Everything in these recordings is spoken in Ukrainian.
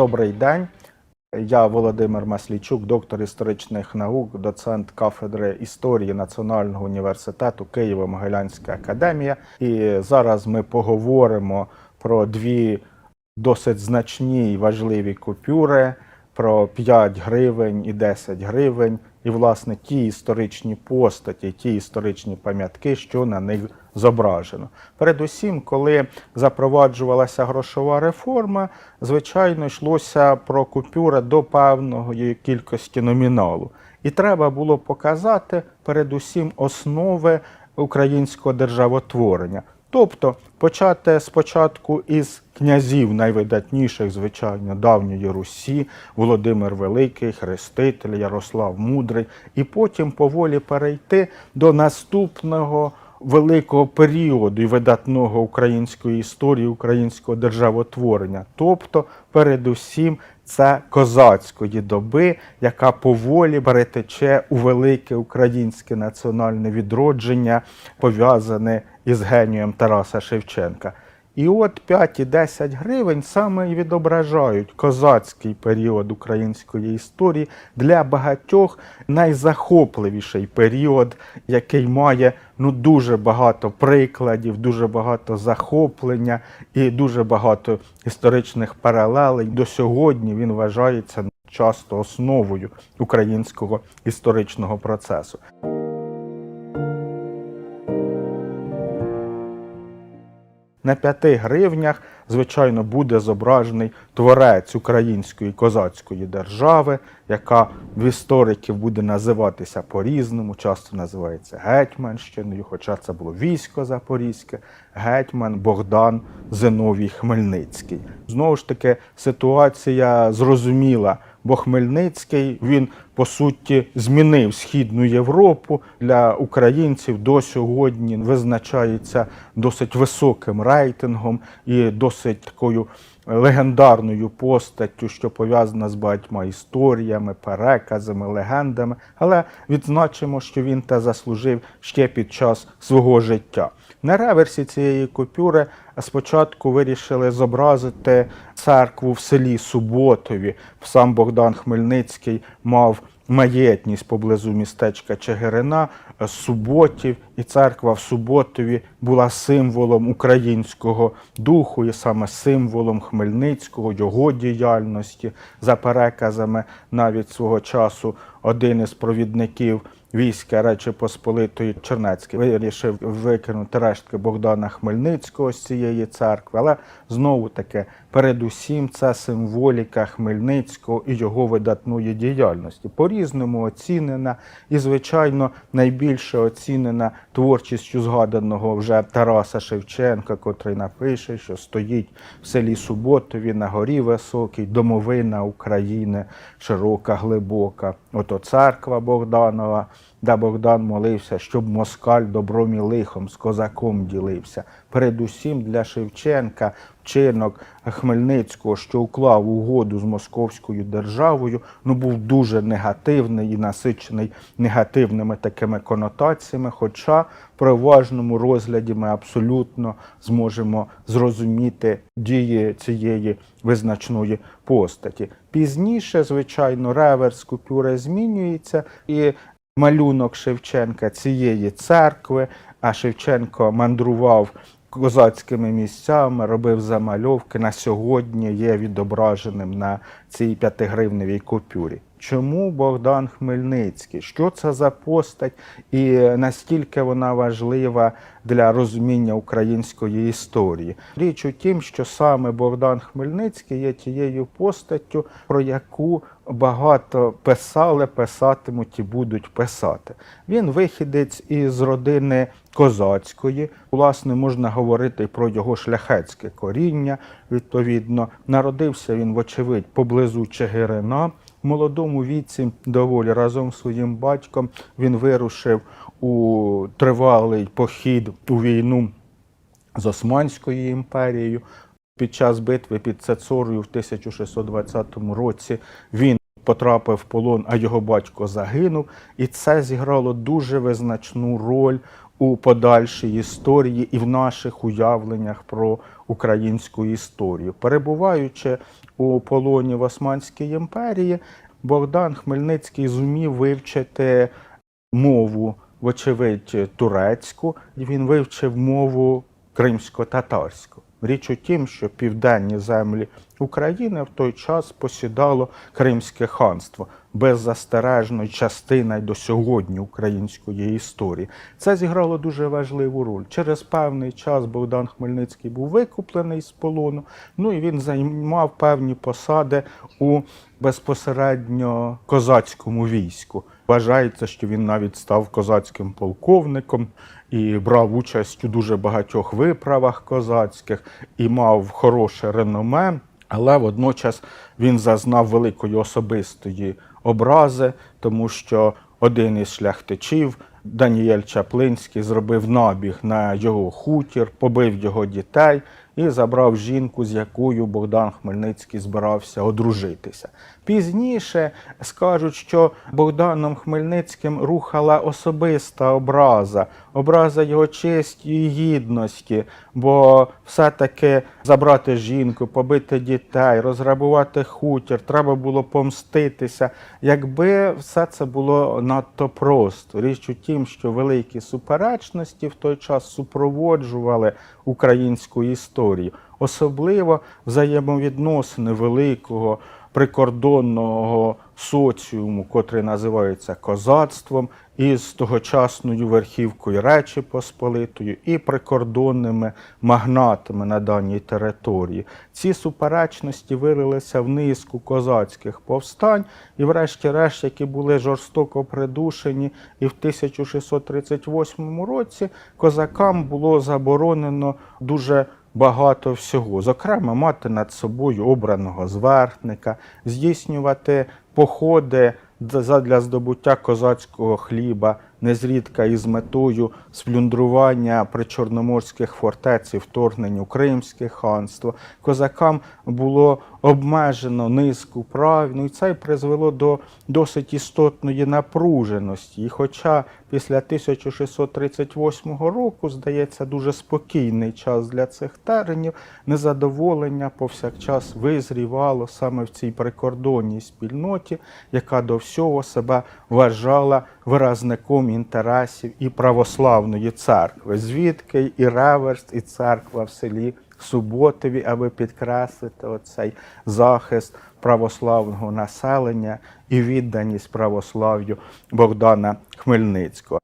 Добрий день. Я Володимир Маслійчук, доктор історичних наук, доцент кафедри історії Національного університету Києво-Могилянська академія. І зараз ми поговоримо про дві досить значні і важливі купюри, про 5 гривень і 10 гривень, і, власне, ті історичні постаті, ті історичні пам'ятки, що на них зображено. Передусім, коли запроваджувалася грошова реформа, звичайно, йшлося про купюри до певної кількості номіналу. І треба було показати передусім основи українського державотворення. Тобто почати спочатку із князів найвидатніших, звичайно, давньої Русі, Володимир Великий, Хреститель, Ярослав Мудрий, і потім поволі перейти до наступного великого періоду і видатного української історії, українського державотворення. Тобто, передусім, це козацької доби, яка поволі перетече у велике українське національне відродження, пов'язане із генієм Тараса Шевченка. І от 5 і 10 гривень саме і відображають козацький період української історії для багатьох найзахопливіший період, який має ну дуже багато прикладів, дуже багато захоплення і дуже багато історичних паралелей. До сьогодні він вважається часто основою українського історичного процесу. На п'яти гривнях, звичайно, буде зображений творець української козацької держави, яка в істориків буде називатися по-різному, часто називається Гетьманщиною, хоча це було військо Запорізьке, гетьман Богдан Зиновій Хмельницький. Знову ж таки, ситуація зрозуміла. Бо Хмельницький він по суті змінив східну Європу. Для українців до сьогодні визначається досить високим рейтингом і досить такою легендарною постаттю, що пов'язана з багатьма історіями, переказами, легендами. Але відзначимо, що він те заслужив ще під час свого життя. На реверсі цієї купюри спочатку вирішили зобразити церкву в селі Суботові. Сам Богдан Хмельницький мав маєтність поблизу містечка Чигирина, Суботів, і церква в Суботові була символом українського духу, і саме символом Хмельницького, його діяльності. За переказами навіть свого часу один із провідників війська Речі Посполитої Чернецький вирішив викинути рештки Богдана Хмельницького з цієї церкви, але знову таки, передусім, це символіка Хмельницького і його видатної діяльності. По-різному оцінена і, звичайно, найбільше оцінена творчістю згаданого вже Тараса Шевченка, котрий напише, що стоїть в селі Суботові на горі високій, домовина України, широка, глибока. Ото церква Богданова, де Богдан молився, щоб москаль добром і лихом з козаком ділився. Передусім для Шевченка вчинок Хмельницького, що уклав угоду з московською державою, ну був дуже негативний і насичений негативними такими конотаціями. Хоча в переважному розгляді ми абсолютно зможемо зрозуміти дії цієї визначної постаті. Пізніше, звичайно, реверс купюри змінюється і. Малюнок Шевченка цієї церкви, а Шевченко мандрував козацькими місцями, робив замальовки. На сьогодні є відображеним на цій п'ятигривневій купюрі. Чому Богдан Хмельницький? Що це за постать і настільки вона важлива для розуміння української історії? Річ у тім, що саме Богдан Хмельницький є тією постаттю, про яку багато писали, писатимуть і будуть писати. Він вихідець із родини козацької. Власне, можна говорити про його шляхетське коріння. Відповідно, народився він, вочевидь, поблизу Чигирина. В молодому віці доволі разом з своїм батьком він вирушив у тривалий похід у війну з Османською імперією. Під час битви під Цецорою в 1620 році він потрапив в полон, а його батько загинув. І це зіграло дуже визначну роль у подальшій історії і в наших уявленнях про українську історію. Перебуваючи у полоні в Османській імперії, Богдан Хмельницький зумів вивчити мову, вочевидь, турецьку, і він вивчив мову кримсько-татарську. Річ у тім, що південні землі України в той час посідало Кримське ханство, беззастережно частина й до сьогодні української історії. Це зіграло дуже важливу роль. Через певний час Богдан Хмельницький був викуплений з полону. Ну і він займав певні посади у безпосередньо козацькому війську. Вважається, що він навіть став козацьким полковником і брав участь у дуже багатьох виправах козацьких і мав хороше реноме. Але водночас він зазнав великої особистої образи, тому що один із шляхтичів, Даніель Чаплинський, зробив набіг на його хутір, побив його дітей і забрав жінку, з якою Богдан Хмельницький збирався одружитися. Пізніше скажуть, що Богданом Хмельницьким рухала особиста образа, образа його честі і гідності, бо все-таки забрати жінку, побити дітей, розграбувати хутір, треба було помститися. Якби все це було надто просто. Річ у тім, що великі суперечності в той час супроводжували українську історію, особливо взаємовідносини великого прикордонного соціуму, котрий називається козацтвом, із тогочасною верхівкою Речі Посполитою і прикордонними магнатами на даній території. Ці суперечності вилилися в низку козацьких повстань, і, врешті-решт, які були жорстоко придушені, і в 1638 році козакам було заборонено дуже багато всього. Зокрема, мати над собою обраного зверхника, здійснювати походи для здобуття козацького хліба, незрідка із метою сплюндрування причорноморських фортець і вторгнення у Кримське ханство. Козакам було обмежено низку прав, ну і це призвело до досить істотної напруженості. І хоча після 1638 року, здається, дуже спокійний час для цих теренів, незадоволення повсякчас визрівало саме в цій прикордонній спільноті, яка до всього себе вважала виразником інтересів і православної церкви, звідки і реверс, і церква в селі Суботові, аби підкреслити оцей захист православного населення і відданість православ'ю Богдана Хмельницького.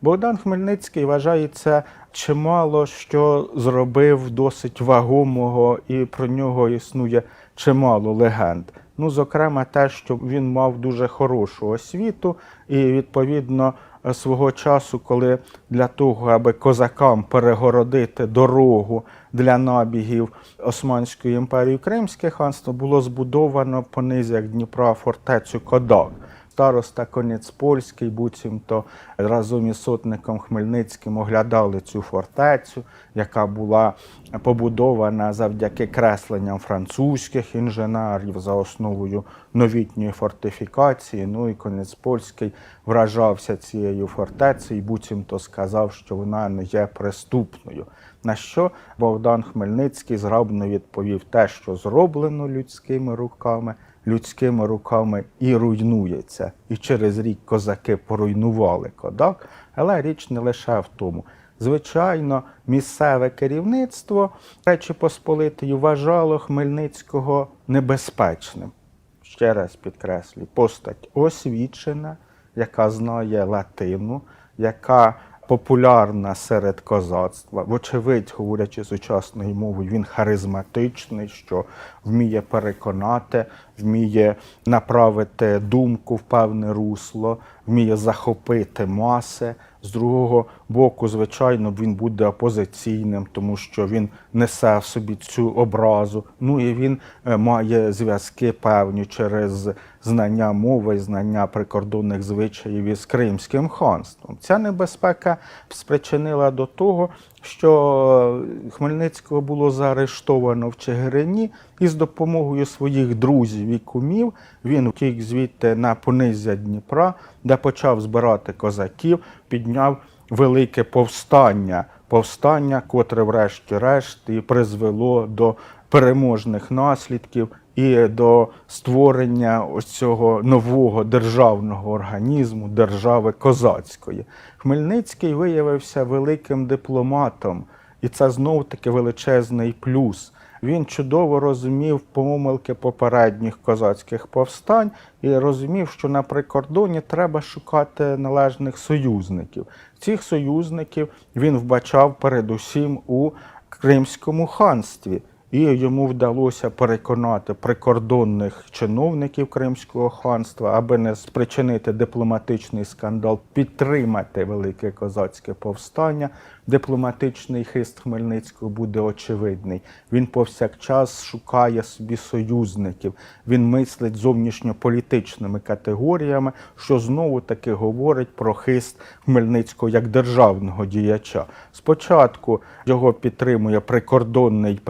Богдан Хмельницький вважається чимало що зробив досить вагомого, і про нього існує чимало легенд. Ну, зокрема, те, що він мав дуже хорошу освіту, і відповідно свого часу, коли для того, аби козакам перегородити дорогу для набігів Османської імперії Кримське ханство, було збудовано по низях Дніпра фортецю Кодак. Староста Конець Польський, буцімто разом із сотником Хмельницьким оглядали цю фортецю, яка була побудована завдяки кресленням французьких інженерів за основою новітньої фортифікації. Ну і Конець Польський вражався цією фортецею, і буцімто сказав, що вона не є преступною. На що Богдан Хмельницький зграбно відповів те, що зроблено людськими руками людськими руками і руйнується. І через рік козаки поруйнували кодак. Але річ не лише в тому. Звичайно, місцеве керівництво Речі Посполитої вважало Хмельницького небезпечним. Ще раз підкреслюю, постать освічена, яка знає латину, яка популярна серед козацтва. Вочевидь, говорячи сучасною мовою, він харизматичний, що вміє переконати, вміє направити думку в певне русло, вміє захопити маси. З другого боку, звичайно, він буде опозиційним, тому що він несе в собі цю образу. Ну і він е, має зв'язки певні через знання мови, знання прикордонних звичаїв із Кримським ханством. Ця небезпека спричинила до того, що Хмельницького було заарештовано в Чигирині, і з допомогою своїх друзів і кумів він втік звідти на понизя Дніпра, де почав збирати козаків, підняв велике повстання. Повстання, котре, врешті-решт, і призвело до переможних наслідків і до створення ось цього нового державного організму, держави козацької. Хмельницький виявився великим дипломатом, і це знов таки величезний плюс. Він чудово розумів помилки попередніх козацьких повстань і розумів, що на прикордоні треба шукати належних союзників. Цих союзників він вбачав передусім у Кримському ханстві. І йому вдалося переконати прикордонних чиновників Кримського ханства, аби не спричинити дипломатичний скандал, підтримати велике козацьке повстання. Дипломатичний хист Хмельницького буде очевидний. Він повсякчас шукає собі союзників. Він мислить зовнішньополітичними категоріями, що знову таки говорить про хист Хмельницького як державного діяча. Спочатку його підтримує прикордонний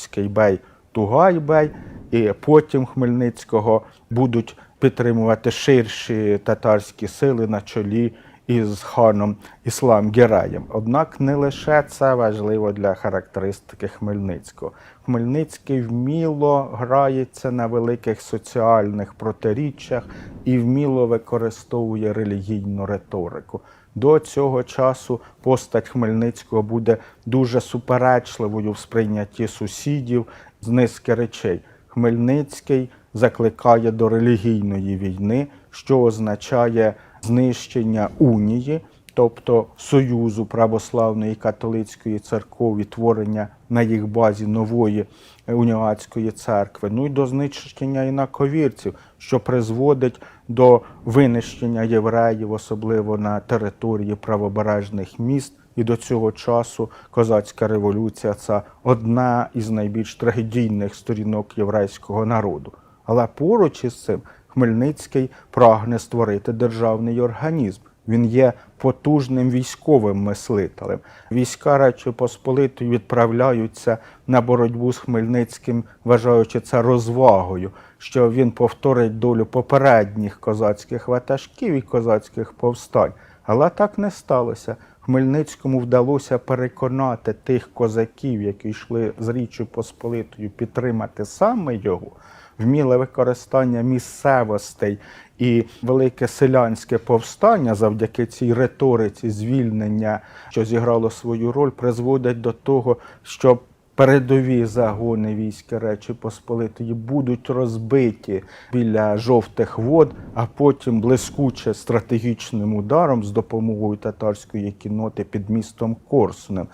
Перекопський бей Тугай-бей, і потім Хмельницького будуть підтримувати ширші татарські сили на чолі із ханом Іслам Гераєм. Однак не лише це важливо для характеристики Хмельницького. Хмельницький вміло грається на великих соціальних протиріччях і вміло використовує релігійну риторику. До цього часу постать Хмельницького буде дуже суперечливою в сприйнятті сусідів з низки речей. Хмельницький закликає до релігійної війни, що означає знищення унії, тобто союзу православної католицької церкви, творення на їх базі нової уніатської церкви, ну і до знищення інаковірців, що призводить до винищення євреїв, особливо на території правобережних міст. І до цього часу козацька революція це одна із найбільш трагедійних сторінок єврейського народу. Але поруч із цим Хмельницький прагне створити державний організм. Він є потужним військовим мислителем. Війська Речі Посполитої відправляються на боротьбу з Хмельницьким, вважаючи це розвагою, що він повторить долю попередніх козацьких ватажків і козацьких повстань. Але так не сталося. Хмельницькому вдалося переконати тих козаків, які йшли з Річчю Посполитою, підтримати саме його, вміле використання місцевостей і велике селянське повстання завдяки цій риториці звільнення, що зіграло свою роль, призводить до того, що передові загони війська Речі Посполитої будуть розбиті біля жовтих вод, а потім блискуче стратегічним ударом з допомогою татарської кіноти під містом Корсунем.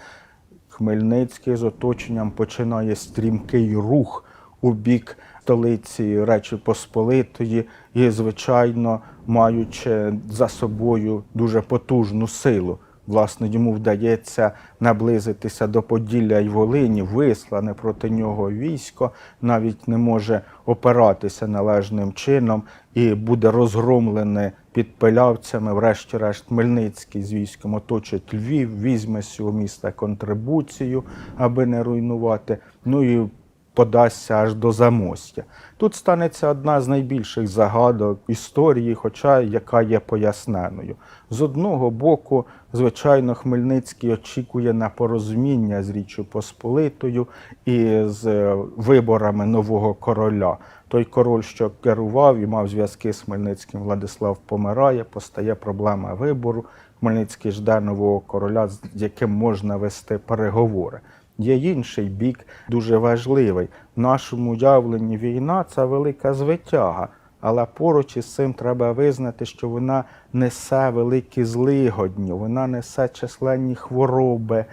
Хмельницький з оточенням починає стрімкий рух у бік столиці Речі Посполитої і, звичайно, маючи за собою дуже потужну силу. Власне, йому вдається наблизитися до Поділля й Волині, вислане проти нього військо, навіть не може опиратися належним чином і буде розгромлене під пилявцями. Врешті-решт, Хмельницький з військом оточить Львів, візьме з міста контрибуцію, аби не руйнувати. Ну і подасться аж до замостя. Тут станеться одна з найбільших загадок історії, хоча яка є поясненою. З одного боку, звичайно, Хмельницький очікує на порозуміння з Річчю Посполитою і з е, виборами нового короля. Той король, що керував і мав зв'язки з Хмельницьким, Владислав помирає, постає проблема вибору. Хмельницький жде нового короля, з яким можна вести переговори. Є інший бік дуже важливий. В нашому уявленні війна це велика звитяга, але поруч із цим треба визнати, що вона несе великі злигодні, вона несе численні хвороби,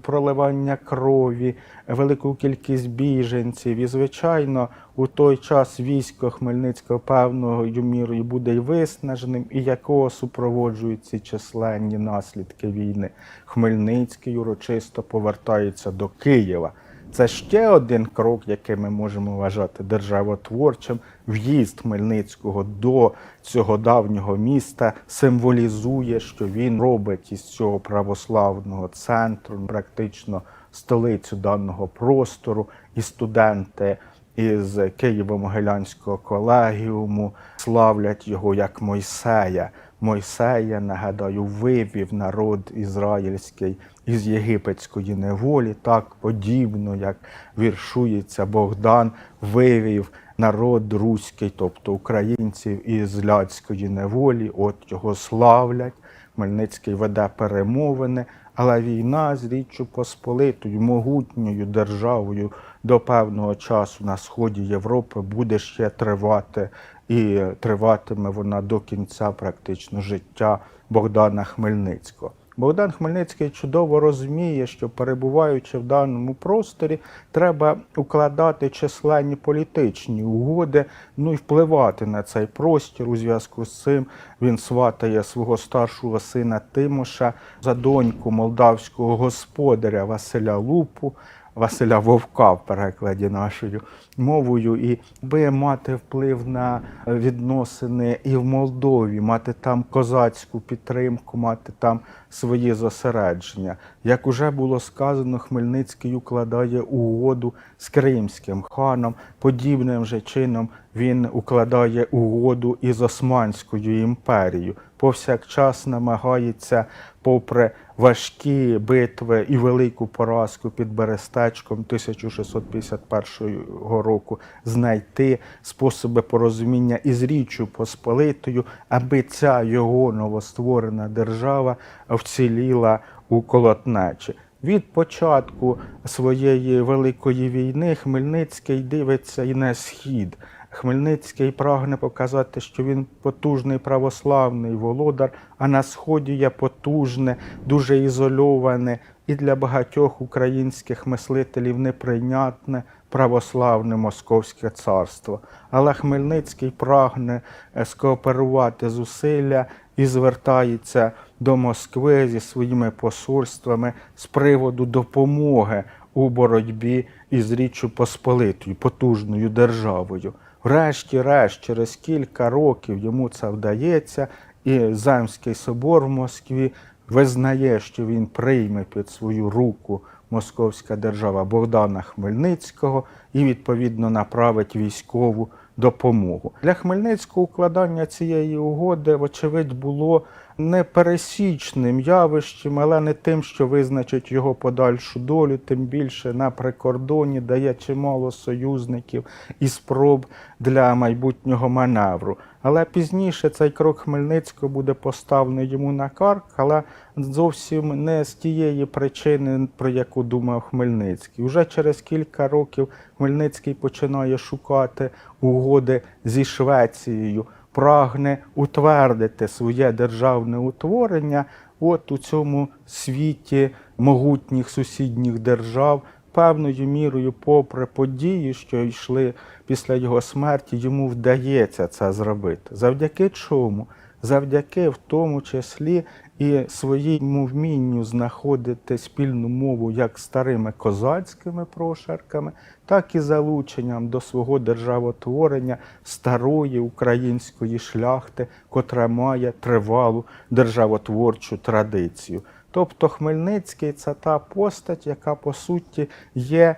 проливання крові, велику кількість біженців. І, звичайно, у той час військо Хмельницького певною мірою буде й виснаженим, і якого супроводжують ці численні наслідки війни. Хмельницький урочисто повертається до Києва. Це ще один крок, який ми можемо вважати державотворчим. В'їзд Хмельницького до цього давнього міста символізує, що він робить із цього православного центру практично столицю даного простору, і студенти із Києво-Могилянського колегіуму славлять його як Мойсея. Мойсея, нагадаю, вивів народ ізраїльський із єгипетської неволі, так подібно, як віршується Богдан, вивів народ руський, тобто українців із ляцької неволі. От його славлять. Хмельницький веде перемовини, але війна з Річчю Посполитою, могутньою державою до певного часу на сході Європи буде ще тривати, і триватиме вона до кінця практично життя Богдана Хмельницького. Богдан Хмельницький чудово розуміє, що перебуваючи в даному просторі, треба укладати численні політичні угоди, ну і впливати на цей простір. У зв'язку з цим він сватає свого старшого сина Тимоша за доньку молдавського господаря Василя Лупу. Василя Вовка в перекладі нашою мовою, і би мати вплив на відносини і в Молдові, мати там козацьку підтримку, мати там свої зосередження. Як уже було сказано, Хмельницький укладає угоду з кримським ханом. Подібним же чином він укладає угоду із Османською імперією. Повсякчас намагається, попри важкі битви і велику поразку під Берестечком 1651 року, знайти способи порозуміння із Річчю Посполитою, аби ця його новостворена держава вціліла у колотнечі. Від початку своєї великої війни Хмельницький дивиться і на схід. Хмельницький прагне показати, що він потужний православний володар, а на сході є потужне, дуже ізольоване і для багатьох українських мислителів неприйнятне православне Московське царство. Але Хмельницький прагне е, скооперувати зусилля і звертається до Москви зі своїми посольствами з приводу допомоги у боротьбі із Річчю Посполитою, потужною державою. Врешті-решт, через кілька років йому це вдається, і Земський собор в Москві визнає, що він прийме під свою руку Московська держава Богдана Хмельницького і відповідно направить військову допомогу. Для Хмельницького укладання цієї угоди, вочевидь, було непересічним явищем, але не тим, що визначить його подальшу долю, тим більше на прикордоні дає чимало союзників і спроб для майбутнього маневру. Але пізніше цей крок Хмельницького буде поставлений йому на карк, але зовсім не з тієї причини, про яку думав Хмельницький. Уже через кілька років Хмельницький починає шукати угоди зі Швецією, прагне утвердити своє державне утворення от у цьому світі могутніх сусідніх держав. Певною мірою, попри події, що йшли після його смерті, йому вдається це зробити. Завдяки чому? Завдяки в тому числі і своєму вмінню знаходити спільну мову як старими козацькими прошарками, так і залученням до свого державотворення старої української шляхти, котра має тривалу державотворчу традицію. Тобто Хмельницький це та постать, яка по суті є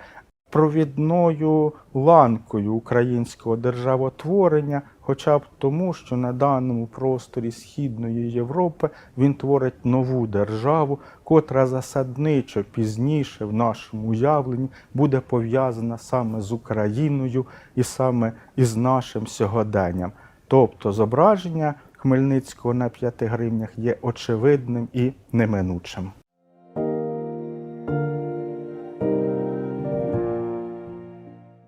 провідною ланкою українського державотворення, хоча б тому, що на даному просторі Східної Європи він творить нову державу, котра засадничо пізніше в нашому уявленні буде пов'язана саме з Україною і саме із нашим сьогоденням. Тобто зображення Хмельницького на п'яти гривнях є очевидним і неминучим.